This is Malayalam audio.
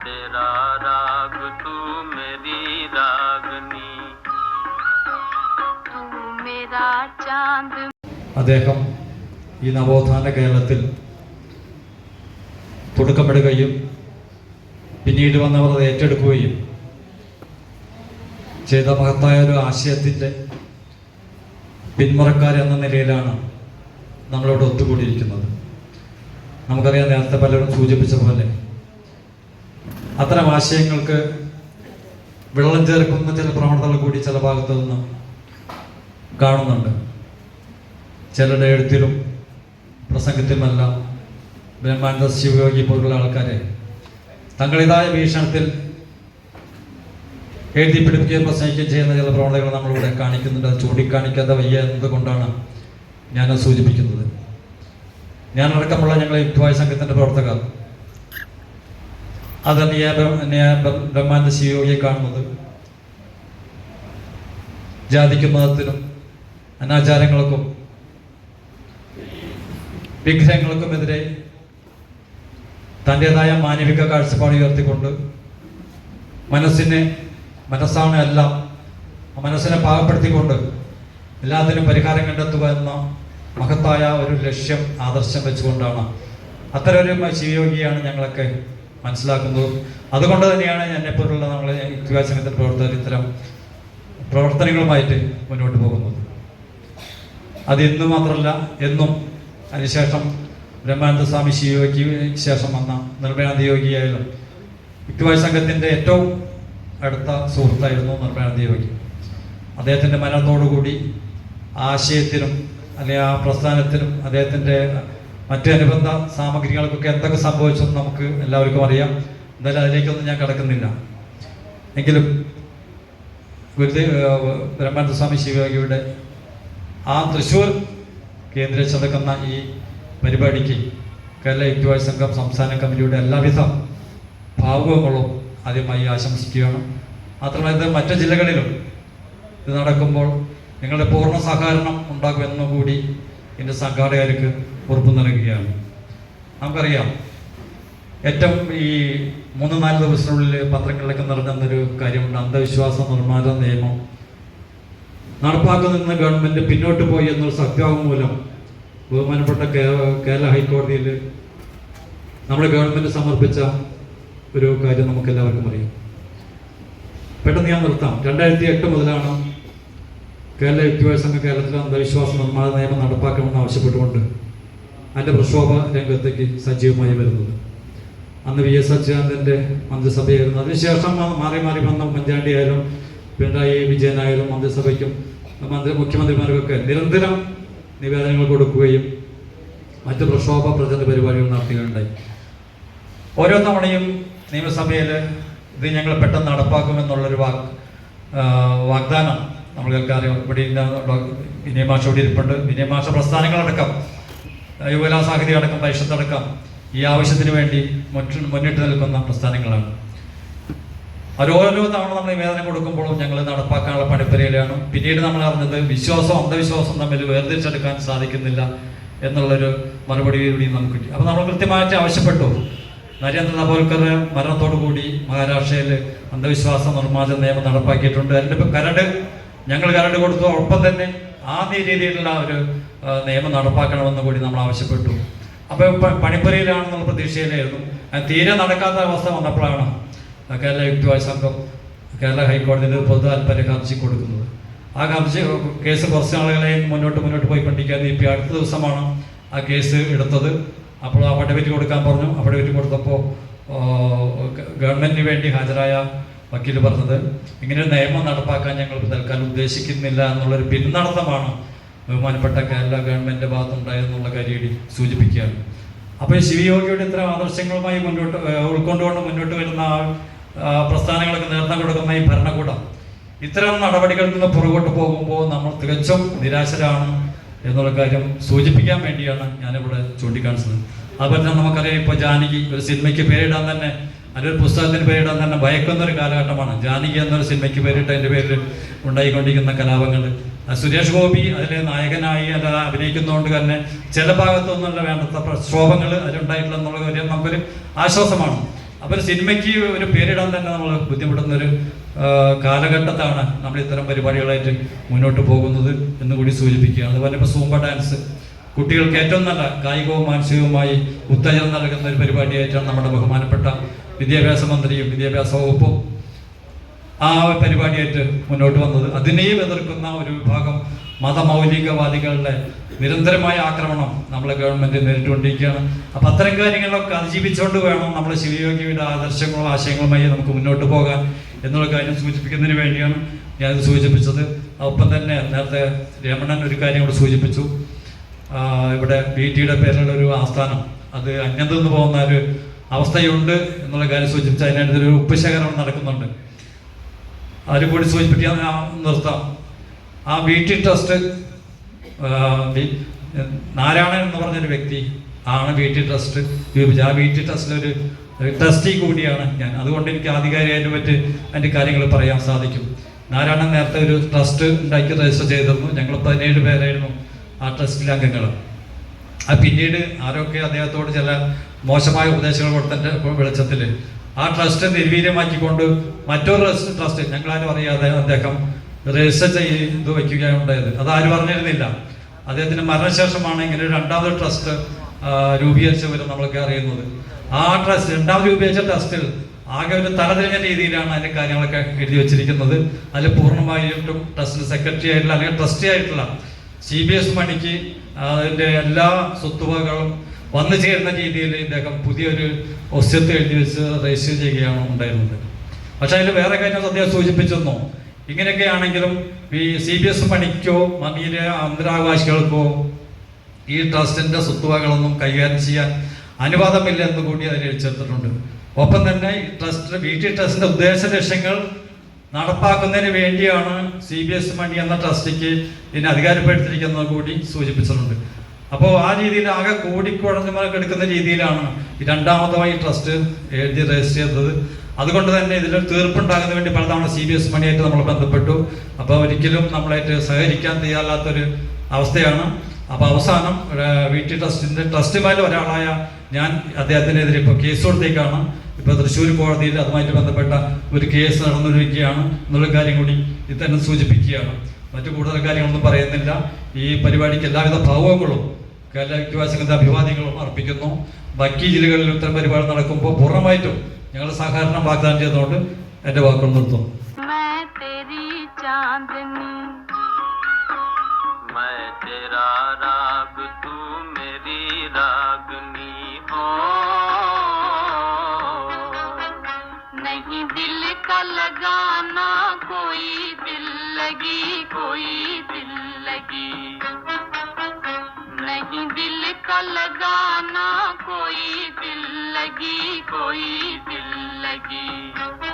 तेरा राग तू मेरी रागनी तू मेरा चांद അദ്ദേഹം ഈ നവോത്ഥാന കേരളത്തിൽ തുടക്കമിടുകയും പിന്നീട് വന്നവർ അത് ഏറ്റെടുക്കുകയും ചെയ്ത മഹത്തായ ഒരു ആശയത്തിൻ്റെ പിന്മുറക്കാരെന്ന നിലയിലാണ് നമ്മളിവിടെ ഒത്തുകൂടിയിരിക്കുന്നത് നമുക്കറിയാം നേരത്തെ പലരും സൂചിപ്പിച്ച പോലെ അത്തരം ആശയങ്ങൾക്ക് വെള്ളം ചേർക്കുന്ന ചില പ്രവണതകൾ കൂടി ചില ഭാഗത്തു നിന്ന് കാണുന്നുണ്ട്. ചിലരുടെ എഴുത്തിലും പ്രസംഗത്തിലുമെല്ലാം ബ്രഹ്മാനന്ദ ശിവയോഗി പോലുള്ള ആൾക്കാരെ തങ്ങളുടേതായ വീക്ഷണത്തിൽ എഴുതി പിടിപ്പിക്കുകയും പ്രസംഗിക്കുകയും ചെയ്യുന്ന ചില പ്രവണതകൾ നമ്മളിവിടെ കാണിക്കുന്നുണ്ട്. അത് ചൂണ്ടിക്കാണിക്കാതെ വയ്യ എന്നതുകൊണ്ടാണ് ഞാനത് സൂചിപ്പിക്കുന്നത്. ഞാനടക്കമുള്ള ഞങ്ങളെ യുക്തവായ സംഘത്തിന്റെ പ്രവർത്തകർ അത് ഞാൻ നിയ ബ്രഹ്മാനന്ദ ശിവയോഗിയെ കാണുന്നത്. ജാതിക്കും മതത്തിനും അനാചാരങ്ങൾക്കും വിഗ്രഹങ്ങൾക്കുമെതിരെ തന്റെതായ മാനവിക കാഴ്ചപ്പാട് ഉയർത്തിക്കൊണ്ട് മനസ്സിനെ മനസ്സാണ് അല്ല മനസ്സിനെ പാകപ്പെടുത്തിക്കൊണ്ട് എല്ലാത്തിനും പരിഹാരം കണ്ടെത്തുക എന്ന മഹത്തായ ഒരു ലക്ഷ്യം ആദർശം വെച്ചുകൊണ്ടാണ്. അത്തരം ഒരു ശിവയോഗിയാണ് ഞങ്ങളൊക്കെ മനസ്സിലാക്കുന്നത് അതുകൊണ്ട് തന്നെയാണ് എന്നെപ്പോലുള്ള നമ്മളെ യുക്തിവാസനത്തിന്റെ പ്രവർത്തകർ ഇത്തരം പ്രവർത്തനങ്ങളുമായിട്ട് മുന്നോട്ട് പോകുന്നത്. അത് ഇന്ന് മാത്രമല്ല എന്നും അതിനുശേഷം ബ്രഹ്മാനന്ദ സ്വാമി ശിവയോഗിക്ക് ശേഷം വന്ന നിർഭയാനന്ദ യോഗിയായാലും യുക്തിവായ സംഘത്തിന്റെ ഏറ്റവും അടുത്ത സുഹൃത്തായിരുന്നു നിർഭയാനന്ദ യോഗി. അദ്ദേഹത്തിന്റെ മരണത്തോടുകൂടി ആശയത്തിനും അല്ലെങ്കിൽ ആ പ്രസ്ഥാനത്തിനും അദ്ദേഹത്തിന്റെ മറ്റ് അനുബന്ധ സാമഗ്രികൾക്കൊക്കെ എന്തൊക്കെ സംഭവിച്ചെന്ന് നമുക്ക് എല്ലാവർക്കും അറിയാം. എന്തായാലും അതിലേക്കൊന്നും ഞാൻ കിടക്കുന്നില്ല. എങ്കിലും ഗുരുദേവ് ബ്രഹ്മാനന്ദ സ്വാമി ശിവയോഗിയുടെ ആ തൃശ്ശൂർ കേന്ദ്രീകരിച്ച് നടക്കുന്ന ഈ പരിപാടിക്ക് കേരള യുക്തിവായ സംഘം സംസ്ഥാന കമ്മിറ്റിയുടെ എല്ലാവിധ ഭാവുകങ്ങളും ആദ്യമായി ആശംസിക്കുകയാണ്. മാത്രമല്ല ഇത് മറ്റു ജില്ലകളിലും ഇത് നടക്കുമ്പോൾ നിങ്ങളുടെ പൂർണ സഹകരണം ഉണ്ടാകുമെന്നും കൂടി എന്റെ സംഘാടകർക്ക് ഉറപ്പ് നൽകുകയാണ് നമുക്കറിയാം ഏറ്റവും ഈ മൂന്ന് നാല് ദിവസത്തിനുള്ളിൽ പത്രങ്ങളിലൊക്കെ നടന്നൊരു കാര്യമുണ്ട്. അന്ധവിശ്വാസ നിർമ്മാണ നിയമം. നടപ്പാക്കുന്ന ഗവൺമെന്റ് പിന്നോട്ട് പോയി എന്നൊരു സത്യാവാങ്മൂലം ബഹുമാനപ്പെട്ട കേരള ഹൈക്കോടതിയിൽ നമ്മുടെ ഗവൺമെന്റ് സമർപ്പിച്ച ഒരു കാര്യം നമുക്ക് എല്ലാവർക്കും അറിയാം. പെട്ടെന്ന് ഞാൻ നിർത്താം. രണ്ടായിരത്തി എട്ട് മുതലാണ് കേരള യുക്തിവായ സംഘം കേരളത്തിലെ അന്ധവിശ്വാസ നിർമ്മാണ നിയമം നടപ്പാക്കണമെന്ന് ആവശ്യപ്പെട്ടുകൊണ്ട് അതിന്റെ പ്രക്ഷോഭ രംഗത്തേക്ക് സജീവമായി വരുന്നത് അന്ന് വി എസ് അച്യുതാനന്ദന്റെ മന്ത്രിസഭയായിരുന്നു. അതിനുശേഷം മാറി മാറി വന്ന ഉമ്മൻചാണ്ടി ആയാലും പിണറായി വിജയനായാലും മന്ത്രിസഭയ്ക്കും മന്ത്രി മുഖ്യമന്ത്രിമാർക്കൊക്കെ നിരന്തരം നിവേദനങ്ങൾ കൊടുക്കുകയും മറ്റ് പ്രക്ഷോഭ പ്രചരണ പരിപാടികൾ നടത്തുകയുണ്ടായി. ഓരോ തവണയും നിയമസഭയിൽ ഇത് ഞങ്ങൾ പെട്ടെന്ന് നടപ്പാക്കുമെന്നുള്ളൊരു വാക്ക് വാഗ്ദാനം നമ്മൾ കേൾക്കാറിയാം ഇവിടെ വിനയമാഷ ഇവിടെ ഇരിപ്പുണ്ട്. വിനയമാഷ പ്രസ്ഥാനങ്ങളടക്കം യുവലാ സാഹിതി അടക്കം പരിഷത്തടക്കം ഈ ആവശ്യത്തിന് വേണ്ടി മറ്റു മുന്നിട്ട് നിൽക്കുന്ന പ്രസ്ഥാനങ്ങളാണ്. ഓരോരോ തവണ നമ്മൾ നിവേദനം കൊടുക്കുമ്പോഴും ഞങ്ങൾ നടപ്പാക്കാനുള്ള പണിപ്പരയിലാണ്. പിന്നീട് നമ്മൾ അറിഞ്ഞത് വിശ്വാസം അന്ധവിശ്വാസം തമ്മിൽ വേർതിരിച്ചെടുക്കാൻ സാധിക്കുന്നില്ല എന്നുള്ളൊരു മറുപടി കൂടി നമുക്ക് കിട്ടി. അപ്പോൾ നമ്മൾ കൃത്യമായിട്ട് ആവശ്യപ്പെട്ടു. നരേന്ദ്ര ദബോൽക്കർ മരണത്തോടു കൂടി മഹാരാഷ്ട്രയിൽ അന്ധവിശ്വാസ നിർമ്മാർജന നിയമം നടപ്പാക്കിയിട്ടുണ്ട്. അതിന്റെ കരട് ഞങ്ങൾ കരട് കൊടുത്തു. ഒപ്പം തന്നെ ആദ്യ രീതിയിലുള്ള ഒരു നിയമം നടപ്പാക്കണമെന്ന് കൂടി നമ്മൾ ആവശ്യപ്പെട്ടു. അപ്പോൾ പണിപ്പുരയിലാണെന്നുള്ള പ്രതീക്ഷയിലായിരുന്നു. തീരെ നടക്കാത്ത അവസ്ഥ വന്നപ്പോഴാണ് കേരള യുക്തിവായ സംഘം കേരള ഹൈക്കോടതിയിൽ പൊതു താല്പര്യ ഹർജി കൊടുക്കുന്നത്. ആ ഹർജി കേസ് കുറച്ച് ആളുകളെ മുന്നോട്ട് മുന്നോട്ട് പോയിക്കൊണ്ടിരിക്കുകയായിരുന്നു ഇപ്പോൾ അടുത്ത ദിവസമാണ് ആ കേസ് എടുത്തത്. അപ്പോൾ അഫിഡവിറ്റ് കൊടുക്കാൻ പറഞ്ഞു. അഫിഡവിറ്റ് കൊടുത്തപ്പോൾ ഗവൺമെന്റിന് വേണ്ടി ഹാജരായ വക്കീൽ പറഞ്ഞത് ഇങ്ങനെ നിയമം നടപ്പാക്കാൻ ഞങ്ങൾ തൽക്കാലം ഉദ്ദേശിക്കുന്നില്ല എന്നുള്ളൊരു പിന്നടത്തമാണ് ബഹുമാനപ്പെട്ട കേരള ഗവൺമെന്റിന്റെ ഭാഗത്തുണ്ടായെന്നുള്ള കാര്യം സൂചിപ്പിക്കുകയാണ്. അപ്പോൾ ഈ ശിവയോഗിയുടെ ഇത്തരം ആദർശങ്ങളുമായി മുന്നോട്ട് ഉൾക്കൊണ്ടുകൊണ്ട് മുന്നോട്ട് വരുന്ന പ്രസ്ഥാനങ്ങൾക്ക് നേതൃത്വം കൊടുക്കുന്ന ഈ ഭരണകൂടം ഇത്തരം നടപടികളിൽ നിന്ന് പുറകോട്ട് പോകുമ്പോൾ നമ്മൾ തികച്ചും നിരാശരാണ് എന്നുള്ള കാര്യം സൂചിപ്പിക്കാൻ വേണ്ടിയാണ് ഞാനിവിടെ ചൂണ്ടിക്കാണിച്ചത്. അതുപോലെ തന്നെ നമുക്കറിയാം ഇപ്പോൾ ജാനകി ഒരു സിനിമയ്ക്ക് പേരിടാൻ തന്നെ അതിലൊരു പുസ്തകത്തിന് പേരിടാൻ തന്നെ ഭയക്കുന്ന ഒരു കാലഘട്ടമാണ്. ജാനകി എന്നൊരു സിനിമയ്ക്ക് പേരിട്ട് അതിന്റെ പേരിൽ ഉണ്ടായിക്കൊണ്ടിരിക്കുന്ന കലാപങ്ങൾ. സുരേഷ് ഗോപി അതിലെ നായകനായി അല്ല അഭിനയിക്കുന്നതുകൊണ്ട് തന്നെ ചില ഭാഗത്തു നിന്നുള്ള വേണ്ടത്ര പ്രക്ഷോഭങ്ങൾ അതിലുണ്ടായിട്ടില്ല എന്നുള്ള കാര്യം നമുക്കൊരു ആശ്വാസമാണ്. അപ്പോൾ ഒരു സിനിമയ്ക്ക് ഒരു പേരിടാൻ തന്നെ നമ്മൾ ബുദ്ധിമുട്ടുന്ന ഒരു കാലഘട്ടത്താണ് നമ്മൾ ഇത്തരം പരിപാടികളായിട്ട് മുന്നോട്ട് പോകുന്നത് എന്ന് കൂടി സൂചിപ്പിക്കുകയാണ് അതുപോലെ ഇപ്പോൾ സൂമ്പ ഡാൻസ്. കുട്ടികൾക്ക് ഏറ്റവും നല്ല കായികവും മാനസികവുമായി ഉത്തേജനം നൽകുന്ന ഒരു പരിപാടിയായിട്ടാണ് നമ്മുടെ ബഹുമാനപ്പെട്ട വിദ്യാഭ്യാസ മന്ത്രിയും വിദ്യാഭ്യാസ വകുപ്പും ആ പരിപാടിയായിട്ട് മുന്നോട്ട് വന്നത്. അതിനെയും എതിർക്കുന്ന ഒരു വിഭാഗം മതമൗലികവാദികളുടെ നിരന്തരമായ ആക്രമണം നമ്മളെ ഗവൺമെന്റ് നേരിട്ടുകൊണ്ടിരിക്കുകയാണ്. അപ്പൊ അത്തരം കാര്യങ്ങളൊക്കെ അതിജീവിച്ചുകൊണ്ട് വേണം നമ്മൾ ശിവയോഗിയുടെ ആദർശങ്ങളും ആശയങ്ങളുമായി നമുക്ക് മുന്നോട്ട് പോകാൻ എന്നുള്ള കാര്യം സൂചിപ്പിക്കുന്നതിന് വേണ്ടിയാണ് ഞാനിത് സൂചിപ്പിച്ചത്. ഒപ്പം തന്നെ നേരത്തെ രമണൻ ഒരു കാര്യം കൂടെ സൂചിപ്പിച്ചു. ഇവിടെ ബി ടിയുടെ പേരിലുള്ള ഒരു ആസ്ഥാനം. അത് അന്യം നിന്ന് പോകുന്ന ഒരു അവസ്ഥയുണ്ട് എന്നുള്ള കാര്യം സൂചിപ്പിച്ച് ഒരു ഉപശകരണം നടക്കുന്നുണ്ട്. അതിൽ കൂടി സൂചിപ്പിക്കാൻ നിർത്താം. ആ ബി ടി ട്രസ്റ്റ് നാരായണൻ എന്ന് പറഞ്ഞൊരു വ്യക്തി ആണ് ബി ടി ട്രസ്റ്റ് രൂപിച്ചത് ആ ബി ടി ട്രസ്റ്റിലൊരു ട്രസ്റ്റി കൂടിയാണ് ഞാൻ. അതുകൊണ്ട് എനിക്ക് ആധികാരികമായിട്ട് പറ്റി അതിന്റെ കാര്യങ്ങൾ പറയാൻ സാധിക്കും. നാരായണൻ നേരത്തെ ഒരു ട്രസ്റ്റ് ഉണ്ടാക്കി രജിസ്റ്റർ ചെയ്തിരുന്നു. ഞങ്ങൾ പതിനേഴ് പേരായിരുന്നു ആ ട്രസ്റ്റിലെ അംഗങ്ങൾ. ആ പിന്നീട് ആരൊക്കെ അദ്ദേഹത്തോട് ചില മോശമായ ഉപദേശങ്ങൾ കൊടുത്തതിന്റെ വെളിച്ചത്തിൽ ആ ട്രസ്റ്റ് നിർവീര്യമാക്കിക്കൊണ്ട് മറ്റൊരു ട്രസ്റ്റ് ഞങ്ങളാരും അറിയാതെ അദ്ദേഹം രജിസ്റ്റർ ചെയ്ത് വയ്ക്കുകയുണ്ടായത് അത് ആരും അറിഞ്ഞിരുന്നില്ല അദ്ദേഹത്തിന്റെ മരണശേഷമാണ് ഇങ്ങനെ രണ്ടാമത് ട്രസ്റ്റ് രൂപീകരിച്ചവരും നമ്മളൊക്കെ അറിയുന്നത്. ആ ട്രസ്റ്റ് രണ്ടാമത് രൂപീകരിച്ച ട്രസ്റ്റിൽ ആകെ ഒരു തലതിരിഞ്ഞ രീതിയിലാണ് അതിന്റെ കാര്യങ്ങളൊക്കെ എഴുതി വെച്ചിരിക്കുന്നത്. അതിൽ പൂർണമായിട്ടും ട്രസ്റ്റിന് സെക്രട്ടറി ആയിട്ടുള്ള അല്ലെങ്കിൽ ട്രസ്റ്റി ആയിട്ടുള്ള സി ബി എസ് മണിക്ക് അതിന്റെ എല്ലാ സ്വത്തുവകകളും വന്നു ചേരുന്ന രീതിയിൽ ഇദ്ദേഹം പുതിയൊരു ഒസ്യത്ത് എഴുതി വെച്ച് രജിസ്റ്റർ ചെയ്യുകയാണ് ഉണ്ടായിരുന്നത്. പക്ഷെ അതിൽ വേറെ കാര്യം അദ്ദേഹം സൂചിപ്പിച്ചെന്നോ ഇങ്ങനെയൊക്കെ ആണെങ്കിലും ഈ സി ബി എസ് പണിക്കോ മണിയിലെ അന്തരാവകാശികൾക്കോ ഈ ട്രസ്റ്റിന്റെ സ്വത്തുവകളൊന്നും കൈകാര്യം ചെയ്യാൻ അനുവാദമില്ല എന്ന് കൂടി അതിൽ എഴുതിച്ചേർത്തിട്ടുണ്ട് ഒപ്പം തന്നെ ട്രസ്റ്റ് വി ടി ട്രസ്റ്റിന്റെ ഉദ്ദേശ ലക്ഷ്യങ്ങൾ നടപ്പാക്കുന്നതിന് വേണ്ടിയാണ് സി ബി എസ് മണി എന്ന ട്രസ്റ്റിക്ക് ഇതിനെ അധികാരപ്പെടുത്തിയിരിക്കുന്നത് കൂടി സൂചിപ്പിച്ചിട്ടുണ്ട്. അപ്പോൾ ആ രീതിയിൽ ആകെ കൂടിക്കുഴഞ്ഞുമൊക്കെ എടുക്കുന്ന രീതിയിലാണ് രണ്ടാമതായി ട്രസ്റ്റ് എഴുതി രജിസ്റ്റർ ചെയ്തത്. അതുകൊണ്ട് തന്നെ ഇതിൽ തീർപ്പുണ്ടാകുന്നതിന് വേണ്ടി പലതവണ സി ബി എസ് മണിയായിട്ട് നമ്മൾ ബന്ധപ്പെട്ടു. അപ്പോൾ ഒരിക്കലും നമ്മളായിട്ട് സഹകരിക്കാൻ തയ്യാറാത്തൊരു അവസ്ഥയാണ്. അപ്പോൾ അവസാനം വി ടി ട്രസ്റ്റിന്റെ ട്രസ്റ്റുമാരിൽ ഒരാളായ ഞാൻ അദ്ദേഹത്തിനെതിരെ ഇപ്പോൾ കേസ് കൊടുത്തേക്കാണ്. ഇപ്പോൾ തൃശ്ശൂർ കോടതിയിൽ അതുമായിട്ട് ബന്ധപ്പെട്ട ഒരു കേസ് നടന്നിരിക്കുകയാണ് എന്നുള്ള കാര്യം കൂടി ഇത് തന്നെ സൂചിപ്പിക്കുകയാണ്. മറ്റു കൂടുതൽ കാര്യങ്ങളൊന്നും പറയുന്നില്ല. ഈ പരിപാടിക്ക് എല്ലാവിധ ഭാവങ്ങളും കേരള വിദ്യാഭ്യാസങ്ങളുടെ അഭിവാദ്യങ്ങളും അർപ്പിക്കുന്നു ബാക്കി ജില്ലകളിൽ ഇത്തരം പരിപാടി നടക്കുമ്പോൾ പൂർണ്ണമായിട്ടും ഞങ്ങൾ സഹകരണം വാഗ്ദാനം ചെയ്തുകൊണ്ട് എൻ്റെ വാക്കുകൾ നിർത്തുന്നു मैं तेरी चांदनी मैं तेरा राग तू मेरी रागनी हो नहीं दिल का लगाना कोई दिल लगी कोई नहीं दिल का लगाना कोई दिल लगी कोई दिल लगी।